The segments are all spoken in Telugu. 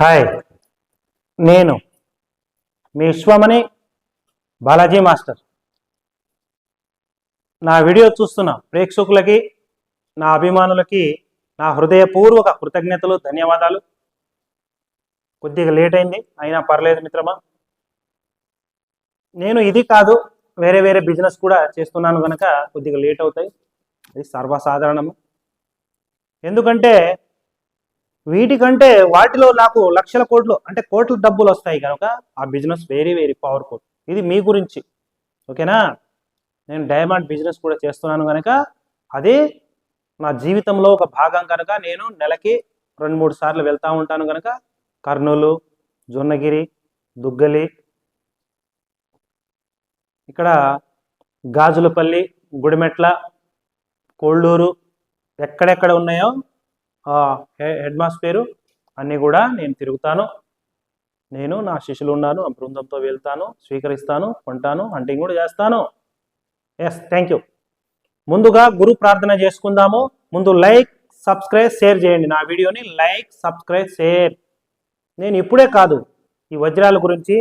హాయ్. నేను మీ విశ్వమణి బాలాజీ మాస్టర్. నా వీడియో చూస్తున్న ప్రేక్షకులకి నా అభిమానులకి నా హృదయపూర్వక కృతజ్ఞతలు ధన్యవాదాలు. కొద్దిగా లేట్ అయింది అయినా పర్లేదు మిత్రమా. నేను ఇది కాదు వేరే వేరే బిజినెస్ కూడా చేస్తున్నాను కనుక కొద్దిగా లేట్ అవుతాయి. అది సర్వసాధారణము. ఎందుకంటే వీటికంటే వాటిలో నాకు లక్షల కోట్లు అంటే కోట్ల డబ్బులు వస్తాయి కనుక ఆ బిజినెస్ వెరీ వెరీ పవర్ఫుల్ ఇది మీ గురించి. ఓకేనా? నేను డైమండ్ బిజినెస్ కూడా చేస్తున్నాను కనుక అది నా జీవితంలో ఒక భాగం కనుక నేను నెలకి రెండు మూడు సార్లు వెళ్తూ ఉంటాను కనుక కర్నూలు జొన్నగిరి దుగ్గలి ఇక్కడ గాజులపల్లి గుడిమెట్ల కోళ్ళూరు ఎక్కడెక్కడ ఉన్నాయో హెడ్ మాస్ పేరు. అన్నీ కూడా నేను తిరుగుతాను. నేను నా శిష్యులు ఉన్నాను. ఆ బృందంతో వెళ్తాను స్వీకరిస్తాను కొంటాను హంటింగ్ కూడా చేస్తాను. ఎస్ థ్యాంక్ యూ ముందుగా గురు ప్రార్థన చేసుకుందాము. ముందు లైక్ సబ్స్క్రైబ్ షేర్ చేయండి. నా వీడియోని లైక్ సబ్స్క్రైబ్ షేర్ నేను ఇప్పుడే కాదు ఈ వజ్రాల గురించి.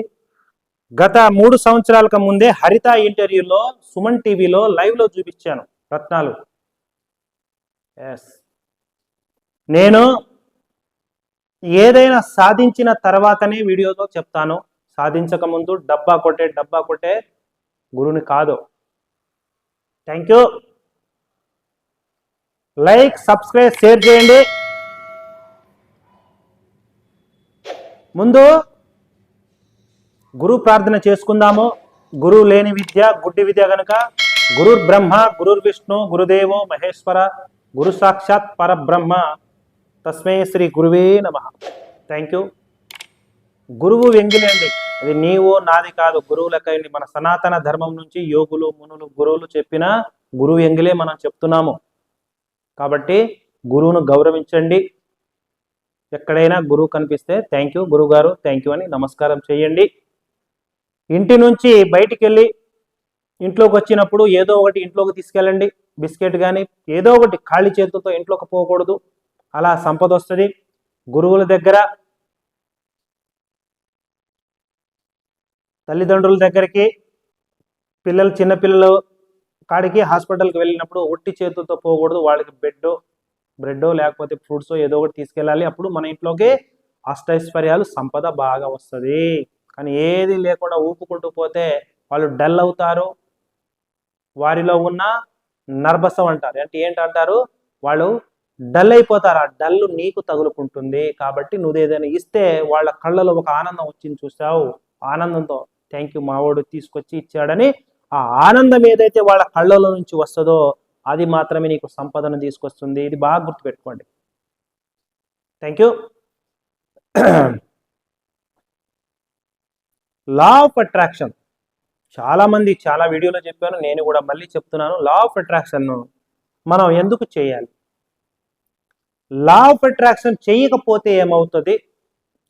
గత మూడు సంవత్సరాలకు ముందే హరిత ఇంటర్వ్యూలో సుమన్ టీవీలో లైవ్లో చూపించాను రత్నాలు. ఎస్ నేను ఏదైనా సాధించిన తర్వాతనే వీడియోలో చెప్తాను. సాధించక ముందు డబ్బా కొట్టే డబ్బా కొట్టే గురుని కాదు. Thank you like subscribe share చేయండి. ముందు గురు ప్రార్థన చేసుకుందాము. గురువు లేని విద్య గుడ్డి విద్య గనుక గురుర్ బ్రహ్మ గురుర్ విష్ణు గురుదేవో మహేశ్వర గురు సాక్షాత్ పరబ్రహ్మ. తస్మై శ్రీ గురువే నమ. థ్యాంక్ యూ గురువు వెంగిలి అండి అది నీవు నాది కాదు. గురువులకైంది మన సనాతన ధర్మం నుంచి యోగులు మునులు గురువులు చెప్పిన గురువు ఎంగిలే మనం చెప్తున్నాము. కాబట్టి గురువును గౌరవించండి. ఎక్కడైనా గురువు కనిపిస్తే థ్యాంక్ యూ గురువు గారు థ్యాంక్ యూ అని నమస్కారం చేయండి. ఇంటి నుంచి బయటికి వెళ్ళి ఇంట్లోకి వచ్చినప్పుడు ఏదో ఒకటి ఇంట్లోకి తీసుకెళ్ళండి. బిస్కెట్ కానీ ఏదో ఒకటి ఖాళీ చేతులతో ఇంట్లోకి పోకూడదు. అలా సంపద వస్తుంది. గురువుల దగ్గర తల్లిదండ్రుల దగ్గరికి పిల్లలు చిన్నపిల్లలు కాడికి హాస్పిటల్కి వెళ్ళినప్పుడు ఒట్టి చేతులతో పోకూడదు. వాళ్ళకి బెడ్ బ్రెడ్ లేకపోతే ఫ్రూట్స్ ఏదో ఒకటి తీసుకెళ్ళాలి. అప్పుడు మన ఇంట్లోకి అష్టైశ్వర్యాలు సంపద బాగా వస్తుంది. కానీ ఏది లేకుండా ఊపుకుంటూ పోతే వాళ్ళు డల్ అవుతారు. వారిలో ఉన్న నర్భసం అంటారు. అంటే ఏంటంటారు? వాళ్ళు డల్ అయిపోతారు. ఆ డల్ నీకు తగులుకుంటుంది. కాబట్టి నువ్వు ఏదైనా ఇస్తే వాళ్ళ కళ్ళలో ఒక ఆనందం వచ్చింది చూసావు ఆనందంతో థ్యాంక్ యూ మావాడు తీసుకొచ్చి ఇచ్చాడని ఆ ఆనందం ఏదైతే వాళ్ళ కళ్ళలో నుంచి వస్తుందో అది మాత్రమే నీకు సంపదను తీసుకొస్తుంది. ఇది బాగా గుర్తుపెట్టుకోండి. Thank you law of attraction చాలామంది చాలా వీడియోలో చెప్పాను. నేను కూడా మళ్ళీ చెప్తున్నాను. లా ఆఫ్ అట్రాక్షన్ మనం ఎందుకు చేయాలి? లా ఆఫ్ అట్రాక్షన్ చేయకపోతే ఏమవుతుంది?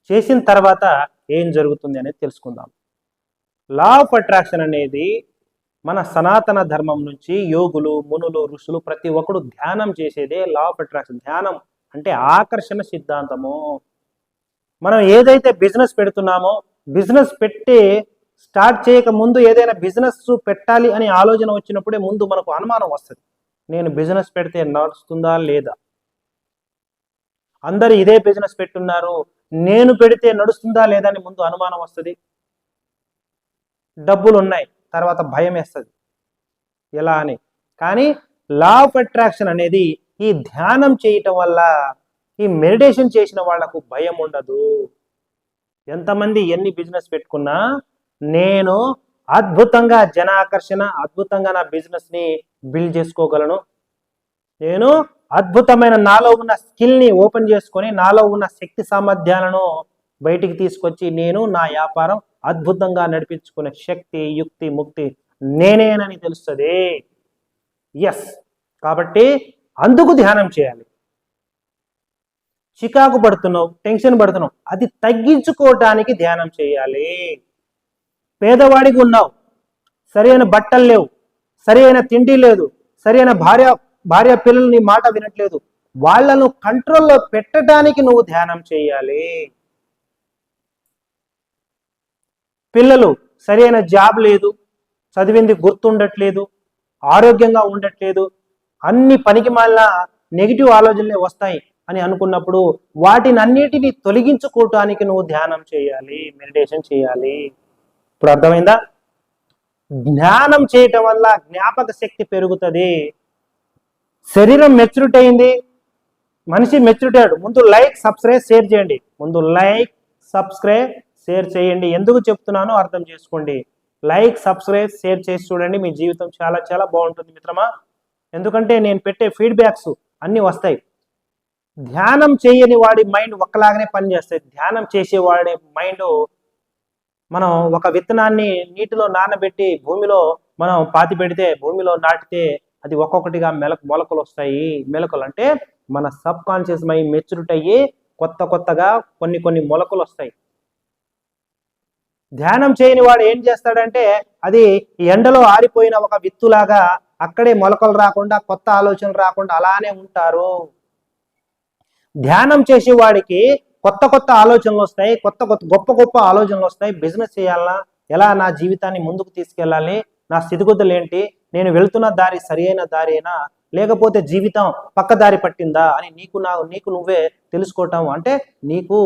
చేసిన తర్వాత ఏం జరుగుతుంది అనేది తెలుసుకుందాం. లా ఆఫ్ అట్రాక్షన్ అనేది మన సనాతన ధర్మం నుంచి యోగులు మునులు ఋషులు ప్రతి ఒక్కడు ధ్యానం చేసేదే లా ఆఫ్ అట్రాక్షన్ ధ్యానం అంటే ఆకర్షణ సిద్ధాంతము. మనం ఏదైతే బిజినెస్ పెడుతున్నామో బిజినెస్ పెట్టి స్టార్ట్ చేయక ముందు ఏదైనా బిజినెస్ పెట్టాలి అనే ఆలోచన వచ్చినప్పుడే ముందు మనకు అనుమానం వస్తుంది. నేను బిజినెస్ పెడితే నడుస్తుందా లేదా? అందరు ఇదే బిజినెస్ పెట్టున్నారు. నేను పెడితే నడుస్తుందా లేదా అని ముందు అనుమానం వస్తుంది. డబ్బులు ఉన్నాయి తర్వాత భయం వేస్తుంది. ఎలా అని. కానీ లా ఆఫ్ అట్రాక్షన్ అనేది ఈ ధ్యానం చేయటం వల్ల ఈ మెడిటేషన్ చేసిన వాళ్ళకు భయం ఉండదు. ఎంతమంది ఎన్ని బిజినెస్ పెట్టుకున్నా నేను అద్భుతంగా జన ఆకర్షణ అద్భుతంగా నా బిజినెస్ని బిల్డ్ చేసుకోగలను. నేను అద్భుతమైన నాలో ఉన్న స్కిల్ని ఓపెన్ చేసుకొని నాలో ఉన్న శక్తి సామర్థ్యాలను బయటికి తీసుకొచ్చి నేను నా వ్యాపారం అద్భుతంగా నడిపించుకునే శక్తి యుక్తి ముక్తి నేనేనని తెలుస్తుంది. ఎస్ కాబట్టి అందుకు ధ్యానం చేయాలి. చికాకు పడుతున్నావు టెన్షన్ పడుతున్నావు అది తగ్గించుకోవటానికి ధ్యానం చేయాలి. పేదవాడికి ఉన్నావు సరైన బట్టలు లేవు సరైన తిండి లేదు సరైన భార్య భార్య పిల్లలు నీ మాట వినట్లేదు. వాళ్ళను కంట్రోల్లో పెట్టడానికి నువ్వు ధ్యానం చేయాలి. పిల్లలు సరైన జాబ్ లేదు చదివింది గుర్తుండట్లేదు ఆరోగ్యంగా ఉండట్లేదు అన్ని పనికి మాలిన నెగిటివ్ ఆలోచనలే వస్తాయి అని అనుకున్నప్పుడు వాటిని అన్నిటిని తొలగించుకోవటానికి నువ్వు ధ్యానం చేయాలి మెడిటేషన్ చేయాలి. ఇప్పుడు అర్థమైందా? ధ్యానం చేయటం వల్ల జ్ఞాపక శక్తి పెరుగుతుంది. శరీరం మెచ్యూరిటీ అయింది మనిషి మెచ్యూరిటీ అయ్యాడు ముందు లైక్ సబ్స్క్రైబ్ షేర్ చేయండి. ముందు లైక్ సబ్స్క్రైబ్ షేర్ చేయండి. ఎందుకు చెప్తున్నానో అర్థం చేసుకోండి. లైక్ సబ్స్క్రైబ్ షేర్ చేసి చూడండి. మీ జీవితం చాలా చాలా బాగుంటుంది మిత్రమా. ఎందుకంటే నేను పెట్టే ఫీడ్బ్యాక్స్ అన్నీ వస్తాయి. ధ్యానం చేయని వాడి మైండ్ ఒక్కలాగానే పనిచేస్తాయి. ధ్యానం చేసేవాడి మైండ్ మనం ఒక విత్తనాన్ని నీటిలో నానబెట్టి భూమిలో మనం పాతి పెడితే భూమిలో నాటితే అది ఒక్కొక్కటిగా మెలక మొలకలు వస్తాయి మెలకలు అంటే మన సబ్ కాన్షియస్ మైండ్ మెచ్యూరిటీ అయ్యి కొత్త కొత్తగా కొన్ని కొన్ని మొలకలు వస్తాయి ధ్యానం చేయని వాడు ఏం చేస్తాడంటే అది ఎండలో ఆరిపోయిన ఒక విత్తులాగా అక్కడే మొలకలు రాకుండా కొత్త ఆలోచనలు రాకుండా అలానే ఉంటారు. ధ్యానం చేసే వాడికి కొత్త కొత్త ఆలోచనలు వస్తాయి కొత్త కొత్త గొప్ప గొప్ప ఆలోచనలు వస్తాయి బిజినెస్ చేయాలన్నా ఎలా నా జీవితాన్ని ముందుకు తీసుకెళ్ళాలి నా స్థితిగతులు ఏంటి నేను వెళ్తున్న దారి సరియైన దారేనా? లేకపోతే జీవితం పక్క దారి పట్టిందా? అని నీకు నా నీకు నువ్వే తెలుసుకోవటం అంటే నీకు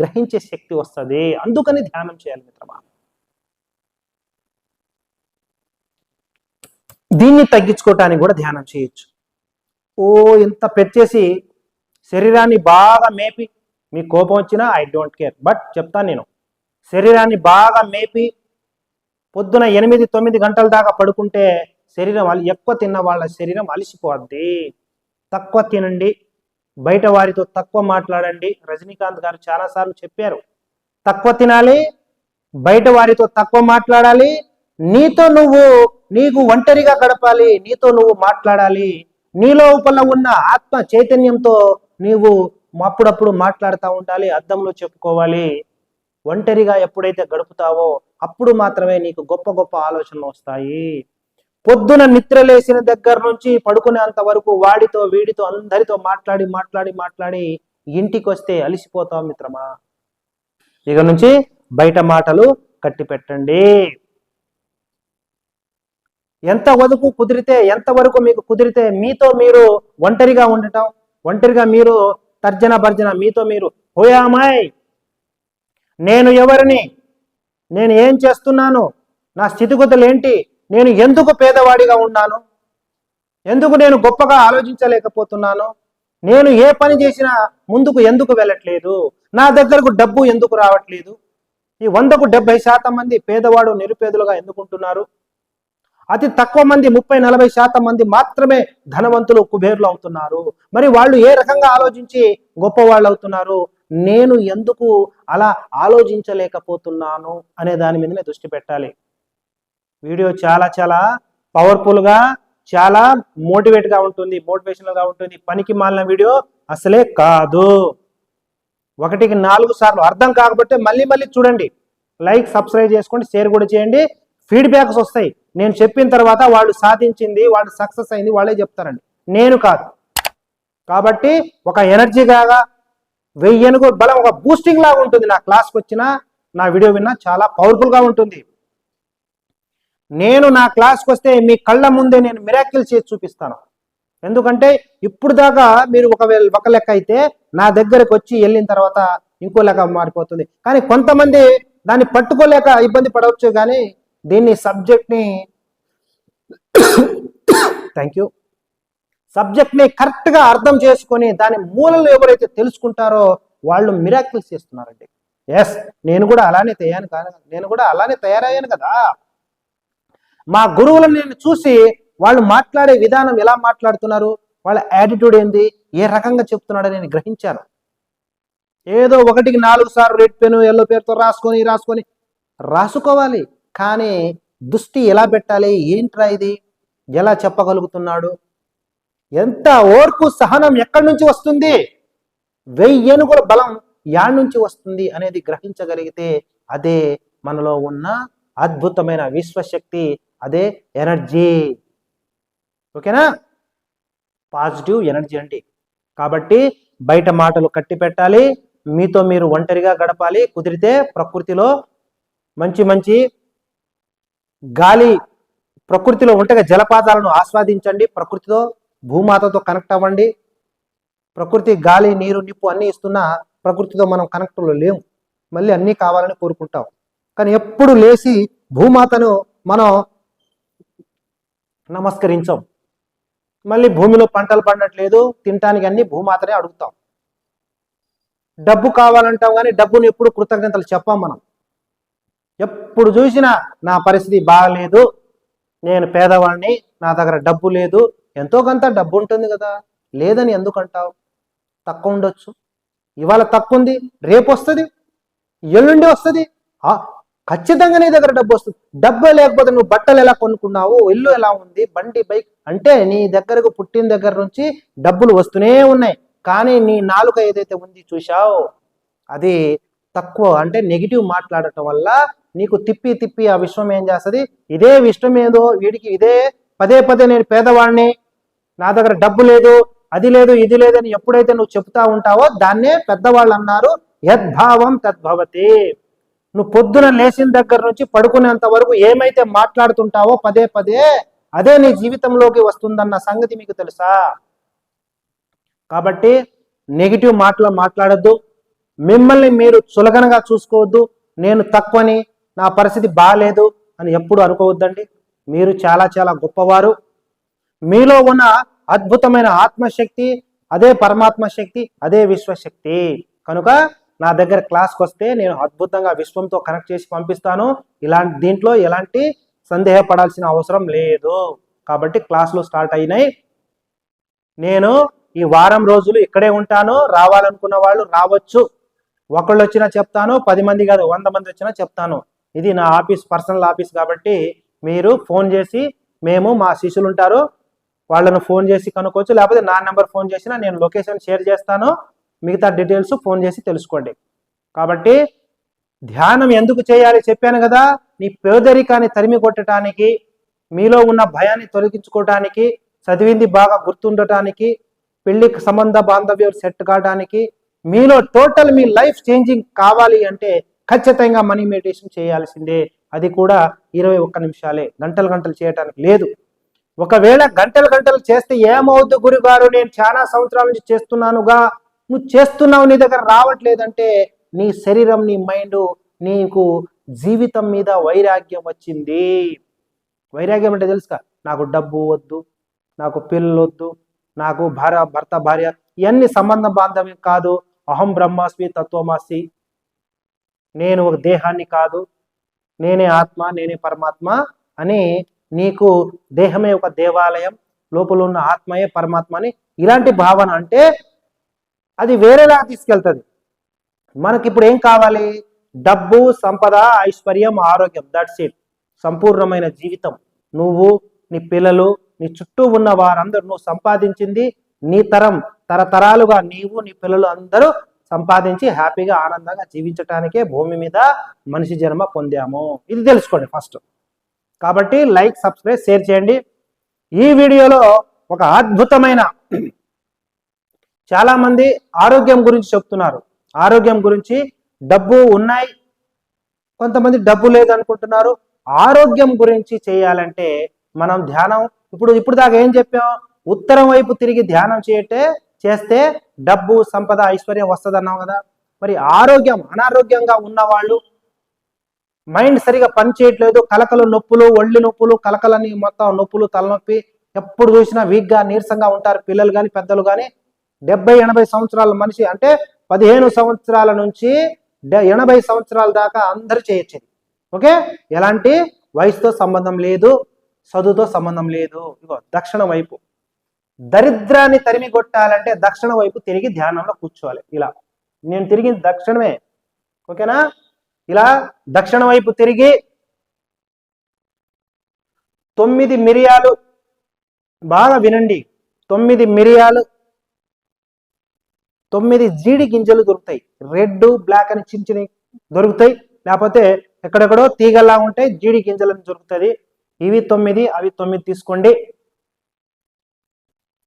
గ్రహించే శక్తి వస్తుంది. అందుకని ధ్యానం చేయాలి మిత్రమా. దీన్ని తగ్గించుకోవటానికి కూడా ధ్యానం చేయొచ్చు. ఓ ఇంత పెట్టేసి శరీరాన్ని బాగా మేపి మీ కోపం వచ్చినా ఐ డోంట్ కేర్ బట్ చెప్తాను నేను. శరీరాన్ని బాగా మేపి పొద్దున ఎనిమిది తొమ్మిది గంటల దాకా పడుకుంటే శరీరం ఎక్కువ తిన్న వాళ్ళ శరీరం అలసిపోద్ది. తక్కువ తినండి. బయట వారితో తక్కువ మాట్లాడండి. రజనీకాంత్ గారు చాలాసార్లు చెప్పారు. తక్కువ తినాలి బయట వారితో తక్కువ మాట్లాడాలి నీతో నువ్వు నీకు ఒంటరిగా గడపాలి నీతో నువ్వు మాట్లాడాలి. నీ లోపల ఉన్న ఆత్మ చైతన్యంతో నీవు అప్పుడప్పుడు మాట్లాడుతూ ఉండాలి అద్దంలో చెప్పుకోవాలి. ఒంటరిగా ఎప్పుడైతే గడుపుతావో అప్పుడు మాత్రమే నీకు గొప్ప గొప్ప ఆలోచనలు వస్తాయి. పొద్దున నిద్రలేసిన దగ్గర నుంచి పడుకునేంత వరకు వాడితో వీడితో అందరితో మాట్లాడి మాట్లాడి మాట్లాడి ఇంటికి వస్తే అలిసిపోతాం మిత్రమా. ఇక నుంచి బయట మాటలు కట్టి పెట్టండి ఎంత వరకు కుదిరితే ఎంత వరకు మీకు కుదిరితే మీతో మీరు ఒంటరిగా ఉండటం ఒంటరిగా మీరు తర్జన భర్జన మీతో మీరు హోయామాయ్ నేను ఎవరిని నేను ఏం చేస్తున్నాను నా స్థితిగతులు ఏంటి నేను ఎందుకు పేదవాడిగా ఉన్నాను? ఎందుకు నేను గొప్పగా ఆలోచించలేకపోతున్నాను? నేను ఏ పని చేసినా ముందుకు ఎందుకు వెళ్ళట్లేదు? నా దగ్గరకు డబ్బు ఎందుకు రావట్లేదు? ఈ వందకు డెబ్బై శాతం మంది పేదవాడు నిరుపేదలుగా ఎందుకుంటున్నారు? అతి తక్కువ మంది ముప్పై నలభై శాతం మంది మాత్రమే ధనవంతులు కుబేర్లు అవుతున్నారు. మరి వాళ్ళు ఏ రకంగా ఆలోచించి గొప్ప వాళ్ళు అవుతున్నారు? నేను ఎందుకు అలా ఆలోచించలేకపోతున్నాను? అనే దాని మీదనే దృష్టి పెట్టాలి. వీడియో చాలా చాలా పవర్ఫుల్గా చాలా మోటివేట్గా ఉంటుంది మోటివేషనల్గా ఉంటుంది. పనికి మాలిన వీడియో అసలే కాదు. ఒకటికి నాలుగు సార్లు అర్థం కాకపోతే మళ్ళీ మళ్ళీ చూడండి. లైక్ సబ్స్క్రైబ్ చేసుకోండి షేర్ కూడా చేయండి. ఫీడ్బ్యాక్స్ వస్తాయి. నేను చెప్పిన తర్వాత వాళ్ళు సాధించింది వాళ్ళు సక్సెస్ అయింది వాళ్ళే చెప్తారండి. నేను కాదు. కాబట్టి ఒక ఎనర్జీగా వెయ్యనుగు బలం ఒక బూస్టింగ్ లాగా ఉంటుంది. నా క్లాస్కి వచ్చినా నా వీడియో విన్నా చాలా పవర్ఫుల్గా ఉంటుంది. నేను నా క్లాస్కి వస్తే మీ కళ్ళ ముందే నేను మిరాకిల్ చేసి చూపిస్తాను. ఎందుకంటే ఇప్పుడు దాకా మీరు ఒకవేళ ఒక లెక్క అయితే నా దగ్గరకు వచ్చి వెళ్ళిన తర్వాత ఇంకో లెక్క మారిపోతుంది. కానీ కొంతమంది దాన్ని పట్టుకోలేక ఇబ్బంది పడవచ్చు కానీ దీన్ని సబ్జెక్ట్ని థ్యాంక్ యూ సబ్జెక్ట్ని కరెక్ట్గా అర్థం చేసుకొని దాని మూలలు ఎవరైతే తెలుసుకుంటారో వాళ్ళు మిరాకిల్స్ చేస్తున్నారండి. ఎస్ నేను కూడా అలానే తయారు నేను కూడా అలానే తయారయ్యాను కదా. మా గురువులను నేను చూసి వాళ్ళు మాట్లాడే విధానం ఎలా మాట్లాడుతున్నారు వాళ్ళ యాటిట్యూడ్ ఏంది ఏ రకంగా చెప్తున్నాడో నేను గ్రహించాను. ఏదో ఒకటికి నాలుగు సార్లు రెడ్ పెను ఎల్లో పేరుతో రాసుకొని రాసుకొని రాసుకోవాలి. కానీ దృష్టి ఎలా పెట్టాలి ఏంట్రా ఇది ఎలా చెప్పగలుగుతున్నాడు ఎంత ఓర్పు సహనం ఎక్కడి నుంచి వస్తుంది వెయ్యనుగుల బలం యాడ్ నుంచి వస్తుంది అనేది గ్రహించగలిగితే అదే మనలో ఉన్న అద్భుతమైన విశ్వశక్తి అదే ఎనర్జీ. ఓకేనా? పాజిటివ్ ఎనర్జీ అండి. కాబట్టి బయట మాటలు కట్టి పెట్టాలి. మీతో మీరు ఒంటరిగా గడపాలి. కుదిరితే ప్రకృతిలో మంచి మంచి గాలి ప్రకృతిలో ఉంటగా జలపాతాలను ఆస్వాదించండి. ప్రకృతితో భూమాతతో కనెక్ట్ అవ్వండి. ప్రకృతి గాలి నీరు నిప్పు అన్నీ ఇస్తున్నా ప్రకృతితో మనం కనెక్ట్లో లేము మళ్ళీ అన్నీ కావాలని కోరుకుంటాం. కానీ ఎప్పుడు లేచి భూమాతను మనం నమస్కరించాం. మళ్ళీ భూమిలో పంటలు పండట్లేదు తినటానికి అన్ని భూమాతనే అడుగుతాం. డబ్బు కావాలంటాం కానీ డబ్బును ఎప్పుడు కృతజ్ఞతలు చెప్పాం మనం. ఎప్పుడు చూసినా నా పరిస్థితి బాగలేదు నేను పేదవాడిని నా దగ్గర డబ్బు లేదు ఎంతో కొంత డబ్బు ఉంటుంది కదా లేదని ఎందుకు అంటావు తక్కువ ఉండొచ్చు. ఇవాళ తక్కువ ఉంది రేపు వస్తుంది ఎల్లుండి వస్తుంది. ఆ, ఖచ్చితంగా నీ దగ్గర డబ్బు వస్తుంది. డబ్బు లేకపోతే నువ్వు బట్టలు ఎలా కొనుక్కున్నావు? ఇల్లు ఎలా ఉంది? బండి బైక్ అంటే నీ దగ్గరకు పుట్టిన దగ్గర నుంచి డబ్బులు వస్తూనే ఉన్నాయి. కానీ నీ నాలుక ఏదైతే ఉంది చూశావు అది తక్కువ అంటే నెగిటివ్ మాట్లాడటం వల్ల నీకు తిప్పి తిప్పి ఆ విశ్వం ఏం చేస్తుంది? ఇదే విశ్వం ఏదో వీడికి ఇదే పదే పదే నేను పేదవాడిని నా దగ్గర డబ్బు లేదు అది లేదు ఇది లేదని ఎప్పుడైతే నువ్వు చెప్తా ఉంటావో దాన్నే పెద్దవాళ్ళు అన్నారు. యద్భావం తద్భవతి. నువ్వు పొద్దున లేచిన దగ్గర నుంచి పడుకునేంత వరకు ఏమైతే మాట్లాడుతుంటావో పదే పదే అదే నీ జీవితంలోకి వస్తుందన్న సంగతి మీకు తెలుసా? కాబట్టి నెగిటివ్ మాటలు మాట్లాడద్దు. మిమ్మల్ని మీరు చులకనగా చూసుకోవద్దు. నేను తక్కువని నా పరిస్థితి బాగాలేదు అని ఎప్పుడు అనుకోవద్దండి. మీరు చాలా చాలా గొప్పవారు. మీలో ఉన్న అద్భుతమైన ఆత్మశక్తి అదే పరమాత్మ శక్తి అదే విశ్వశక్తి. కనుక నా దగ్గర క్లాస్కి వస్తే నేను అద్భుతంగా విశ్వంతో కనెక్ట్ చేసి పంపిస్తాను. ఇలాంటి దీంట్లో ఎలాంటి సందేహపడాల్సిన అవసరం లేదు. కాబట్టి క్లాసులు స్టార్ట్ అయినాయి. నేను ఈ వారం రోజులు ఇక్కడే ఉంటాను. రావాలనుకున్న వాళ్ళు రావచ్చు. ఒకళ్ళు వచ్చినా చెప్తాను పది మంది కాదు వంద మంది వచ్చినా చెప్తాను. ఇది నా ఆఫీస్ పర్సనల్ ఆఫీస్ కాబట్టి మీరు ఫోన్ చేసి మేము మా శిష్యులు ఉంటారు. వాళ్ళను ఫోన్ చేసి కనుక్కోవచ్చు. లేకపోతే నా నెంబర్ ఫోన్ చేసినా నేను లొకేషన్ షేర్ చేస్తాను. మిగతా డీటెయిల్స్ ఫోన్ చేసి తెలుసుకోండి. కాబట్టి ధ్యానం ఎందుకు చేయాలి చెప్పాను కదా నీ పేదరికాన్ని తరిమి కొట్టడానికి మీలో ఉన్న భయాన్ని తొలగించుకోవటానికి చదివింది బాగా గుర్తుండటానికి పెళ్ళికి సంబంధ బాంధవ్యం సెట్ కావడానికి మీలో టోటల్ మీ లైఫ్ చేంజింగ్ కావాలి అంటే ఖచ్చితంగా మనీ మెడిటేషన్ చేయాల్సిందే. అది కూడా ఇరవై ఒక్క నిమిషాలే గంటలు గంటలు చేయటానికి లేదు. ఒకవేళ గంటలు గంటలు చేస్తే ఏమవుద్దు గురుగారు? నేను చాలా సంవత్సరాల నుంచి చేస్తున్నానుగా. నువ్వు చేస్తున్నావు నీ దగ్గర రావట్లేదంటే నీ శరీరం నీ మైండ్ నీకు జీవితం మీద వైరాగ్యం వచ్చింది. వైరాగ్యం అంటే తెలుసుకా నాకు డబ్బు వద్దు నాకు పిల్లలు వద్దు నాకు భార్య భర్త భార్య ఇవన్నీ సంబంధ బాంధవ్యం కాదు. అహం బ్రహ్మాస్మి తత్వమాసి నేను ఒక దేహాన్ని కాదు నేనే ఆత్మ నేనే పరమాత్మ అని నీకు దేహమే ఒక దేవాలయం లోపల ఉన్న ఆత్మయే పరమాత్మ అని ఇలాంటి భావన అంటే అది వేరేలా తీసుకెళ్తుంది. మనకి ఇప్పుడు ఏం కావాలి? డబ్బు సంపద ఐశ్వర్యం ఆరోగ్యం దట్స్ ఇట్ సంపూర్ణమైన జీవితం. నువ్వు నీ పిల్లలు నీ చుట్టూ ఉన్న వారందరూ నువ్వు సంపాదించింది నీ తరం. తరతరాలుగా నీవు నీ పిల్లలు అందరూ సంపాదించి హ్యాపీగా ఆనందంగా జీవించటానికే భూమి మీద మనిషి జన్మ పొందాము. ఇది తెలుసుకోండి ఫస్ట్. కాబట్టి లైక్ సబ్స్క్రైబ్ షేర్ చేయండి. ఈ వీడియోలో ఒక అద్భుతమైన చాలా మంది ఆరోగ్యం గురించి చెప్తున్నారు. ఆరోగ్యం గురించి డబ్బు ఉన్నాయి. కొంతమంది డబ్బు లేదనుకుంటున్నారు. ఆరోగ్యం గురించి చేయాలంటే మనం ధ్యానం ఇప్పుడు ఇప్పుడు దాకా ఏం చెప్పాం? ఉత్తరం వైపు తిరిగి ధ్యానం చేయటే చేస్తే డబ్బు సంపద ఐశ్వర్యం వస్తుంది అన్నాం కదా. మరి ఆరోగ్యం అనారోగ్యంగా ఉన్నవాళ్ళు మైండ్ సరిగా పనిచేయట్లేదు. కలకలు నొప్పులు ఒళ్ళు నొప్పులు కలకలని మొత్తం నొప్పులు తలనొప్పి. ఎప్పుడు చూసినా వీక్గా నీరసంగా ఉంటారు పిల్లలు కానీ పెద్దలు కానీ డెబ్బై ఎనభై సంవత్సరాల మనిషి అంటే పదిహేను సంవత్సరాల నుంచి ఎనభై సంవత్సరాల దాకా అందరు చేయొచ్చింది. ఓకే? ఎలాంటి? వయసుతో సంబంధం లేదు చదువుతో సంబంధం లేదు. ఇగో దక్షిణ వైపు. దరిద్రాన్ని తరిమి కొట్టాలంటే దక్షిణ వైపు తిరిగి ధ్యానంలో కూర్చోవాలి. ఇలా. నేను తిరిగి దక్షిణమే. ఓకేనా? ఇలా దక్షిణ వైపు తిరిగి తొమ్మిది మిరియాలు బాగా వినండి. తొమ్మిది మిరియాలు తొమ్మిది జీడి గింజలు దొరుకుతాయి. రెడ్ బ్లాక్ అని చిన్న చిన్న దొరుకుతాయి. లేకపోతే ఎక్కడెక్కడో తీగల్లా ఉంటాయి జీడి గింజలు దొరుకుతుంది ఇవి తొమ్మిది అవి తొమ్మిది తీసుకోండి.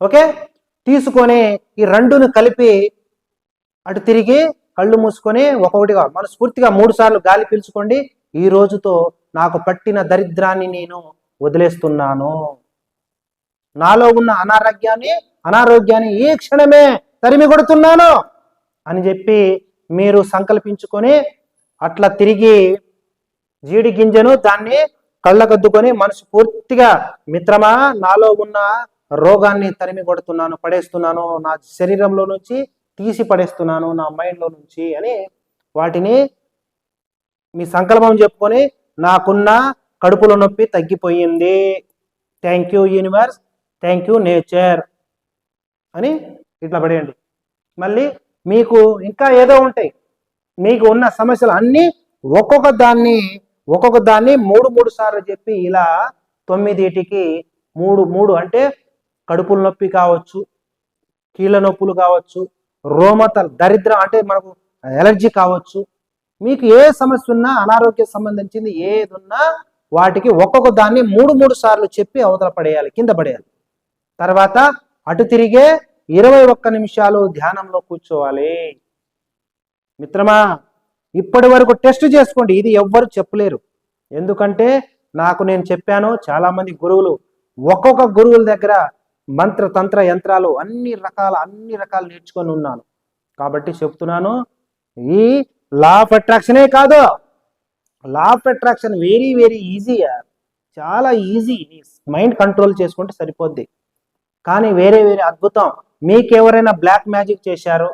ఓకే? తీసుకొని ఈ రెండును కలిపి అటు తిరిగి కళ్ళు మూసుకొని ఒక్కొక్కటిగా మనస్ఫూర్తిగా మూడు సార్లు గాలి పీల్చుకోండి. ఈ రోజుతో నాకు పట్టిన దరిద్రాన్ని నేను వదిలేస్తున్నాను. నాలో ఉన్న అనారోగ్యాన్ని అనారోగ్యాన్ని ఈ క్షణమే తరిమి కొడుతున్నాను అని చెప్పి మీరు సంకల్పించుకొని అట్లా తిరిగి జీడి గింజను దాన్ని కళ్ళకద్దుకొని మనసు పూర్తిగా మిత్రమా? నాలో ఉన్న రోగాన్ని తరిమి కొడుతున్నాను పడేస్తున్నాను నా శరీరంలో నుంచి తీసి పడేస్తున్నాను నా మైండ్లో నుంచి అని వాటిని మీ సంకల్పం చెప్పుకొని నాకున్న కడుపులో నొప్పి తగ్గిపోయింది. Thank you universe. Thank you nature అని ఇట్లా పడేయండి. మళ్ళీ మీకు ఇంకా ఏదో ఉంటాయి. మీకు ఉన్న సమస్యలు అన్నీ ఒక్కొక్క దాన్ని ఒక్కొక్క దాన్ని మూడు మూడు సార్లు చెప్పి ఇలా తొమ్మిదిటికి మూడు మూడు అంటే కడుపుల నొప్పి కావచ్చు కీళ్ళ నొప్పులు కావచ్చు రోమత దరిద్రం అంటే మనకు ఎలర్జీ కావచ్చు. మీకు ఏ సమస్య ఉన్నా అనారోగ్య సంబంధించింది ఏది ఉన్నా వాటికి ఒక్కొక్క దాన్ని మూడు మూడు సార్లు చెప్పి అవతల పడేయాలి కింద పడేయాలి. తర్వాత అటు తిరిగే ఇరవై ఒక్క నిమిషాలు ధ్యానంలో కూర్చోవాలి. మిత్రమా ఇప్పటి వరకు టెస్ట్ చేసుకోండి. ఇది ఎవ్వరు చెప్పలేరు. ఎందుకంటే నాకు నేను చెప్పాను చాలా మంది గురువులు ఒక్కొక్క గురువుల దగ్గర మంత్ర తంత్ర యంత్రాలు అన్ని రకాల అన్ని రకాలు నేర్చుకొని ఉన్నాను. కాబట్టి చెప్తున్నాను ఈ లా ఆఫ్ అట్రాక్షనే కాదు. Law of attraction very very easy చాలా ఈజీ మైండ్ కంట్రోల్ చేసుకుంటే సరిపోద్ది. కానీ వేరే వేరే అద్భుతం. మీకు ఎవరైనా బ్లాక్ మ్యాజిక్ చేశారు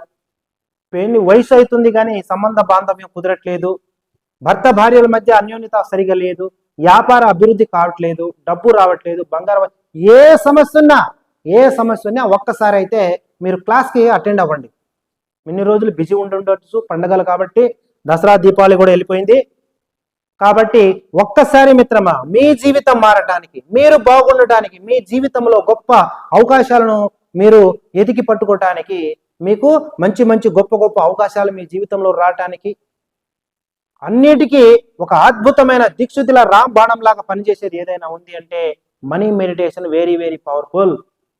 పెళ్ళి వయసు అవుతుంది కానీ సంబంధ బాంధవ్యం కుదరట్లేదు భర్త భార్యల మధ్య అన్యోన్యత సరిగా లేదు వ్యాపార అభివృద్ధి కావట్లేదు డబ్బు రావట్లేదు బంగారం ఏ సమస్య ఉన్నా ఏ సమస్య ఉన్నా ఒక్కసారి అయితే మీరు క్లాస్కి అటెండ్ అవ్వండి. ఇన్ని రోజులు బిజీ ఉండుండొచ్చు పండగలు కాబట్టి దసరా దీపావళి కూడా వెళ్ళిపోయింది. కాబట్టి ఒక్కసారి మిత్రమా మీ జీవితం మారటానికి మీరు బాగుండటానికి మీ జీవితంలో గొప్ప అవకాశాలను మీరు ఎతికి పట్టుకోవటానికి మీకు మంచి మంచి గొప్ప గొప్ప అవకాశాలు మీ జీవితంలో రావటానికి అన్నిటికీ ఒక అద్భుతమైన దిక్సుదిల రామ్ బాణం లాగా పనిచేసేది ఏదైనా ఉంది అంటే money meditation very very powerful.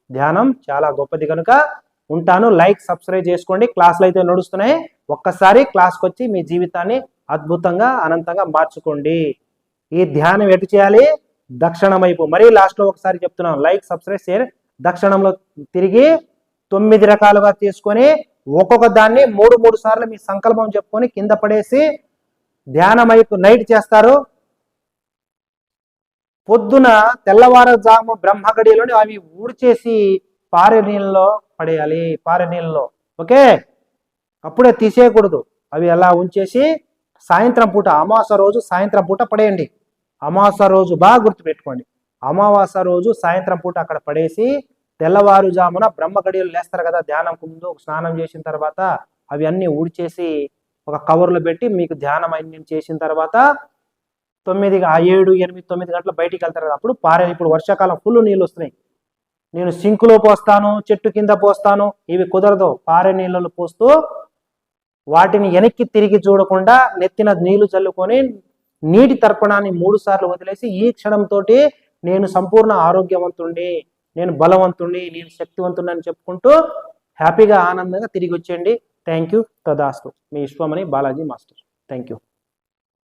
ధ్యానం చాలా గొప్పది కనుక ఉంటాను. లైక్ సబ్స్క్రైబ్ చేసుకోండి. క్లాసులు అయితే నడుస్తున్నాయి. ఒక్కసారి క్లాస్కి వచ్చి మీ జీవితాన్ని అద్భుతంగా అనంతంగా మార్చుకోండి. ఈ ధ్యానం ఎటు చేయాలి? దక్షిణం వైపు. మరీ లాస్ట్లో ఒకసారి చెప్తున్నాను. Like subscribe share. దక్షిణంలో తిరిగి తొమ్మిది రకాలుగా తీసుకొని ఒక్కొక్క దాన్ని మూడు మూడు సార్లు మీ సంకల్పం చెప్పుకొని కింద పడేసి ధ్యానమైపు నైట్ చేస్తారు. పొద్దున తెల్లవారుజాము బ్రహ్మగడిలోని అవి ఊడ్చేసి పారే నీళ్ళలో పడేయాలి పారే నీళ్ళలో ఓకే? అప్పుడే తీసేయకూడదు. అవి అలా ఉంచేసి సాయంత్రం పూట అమాస రోజు సాయంత్రం పూట పడేయండి. అమాస రోజు బాగా గుర్తుపెట్టుకోండి. అమావాస రోజు సాయంత్రం పూట అక్కడ పడేసి తెల్లవారుజామున బ్రహ్మ గడియలు లేస్తారు కదా ధ్యానం ముందు స్నానం చేసిన తర్వాత అవి అన్నీ ఊడ్చేసి ఒక కవర్లో పెట్టి మీకు ధ్యానం అన్ని చేసిన తర్వాత తొమ్మిది ఆ ఏడు ఎనిమిది తొమ్మిది గంటల బయటికి వెళ్తారు కదా అప్పుడు పారే ఇప్పుడు వర్షాకాలం ఫుల్ నీళ్ళు వస్తున్నాయి. నేను సింకులో పోస్తాను చెట్టు కింద పోస్తాను ఇవి కుదరదు. పారే నీళ్ళలో పోస్తూ వాటిని వెనక్కి తిరిగి చూడకుండా నెత్తిన నీళ్ళు చల్లుకొని నీటి తర్పణాన్ని మూడు సార్లు వదిలేసి ఈ క్షణంతో నేను సంపూర్ణ ఆరోగ్యవంతుణ్ణి నేను బలవంతుణ్ణి నేను శక్తివంతుణ్ణి అని చెప్పుకుంటూ హ్యాపీగా ఆనందంగా తిరిగి వచ్చేయండి. థ్యాంక్ యూ తదాస్తు. మీ Vishwamani Balaji master. Thank you